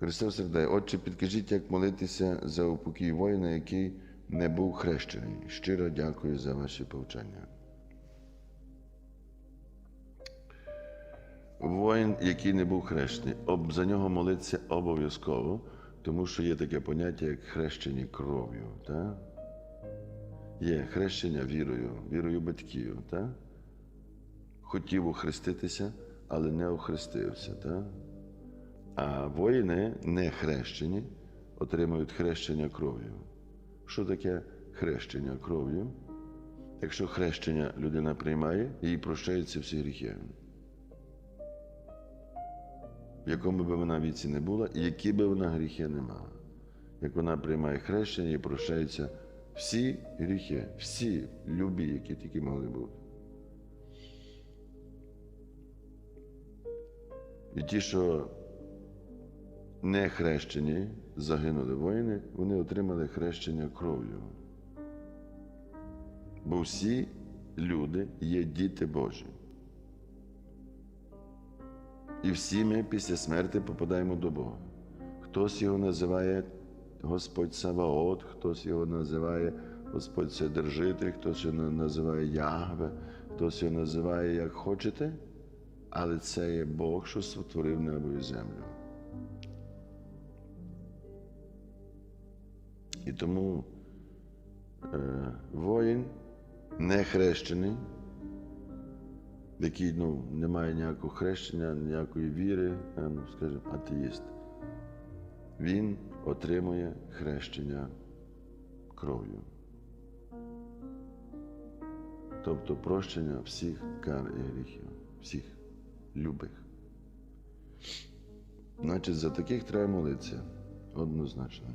Христос сердає, Отче, підкажіть, як молитися за упокій воїна, який не був хрещений. Щиро дякую за ваші повчання. Воїн, який не був хрещений, об, за нього молитися обов'язково, тому що є таке поняття, як хрещені кров'ю. Так? Є хрещення вірою, вірою батьків. Так? Хотів охреститися, але не охрестився. Так? А воїни не хрещені отримують хрещення кров'ю. Що таке хрещення кров'ю? Якщо хрещення людина приймає, їй прощаються всі гріхи. В якому би вона віці не була, і які би вона гріхи не мала. Як вона приймає хрещення і прощаються всі гріхи, всі любі, які тільки могли бути. І ті, що не хрещені, загинули воїни, вони отримали хрещення кров'ю. Бо всі люди є діти Божі. І всі ми після смерті попадаємо до Бога. Хтось його називає Господь Саваот, хтось його називає Господь Вседержитель, хтось його називає Ягве, хтось його називає як хочете, але це є Бог, що сотворив небо і землю. І тому е, воїн не хрещений, який ну, не має ніякого хрещення, ніякої віри, е, ну, скажімо, атеїст, він отримує хрещення кров'ю. Тобто прощення всіх кар і гріхів, всіх любих. Значить, за таких треба молитися однозначно.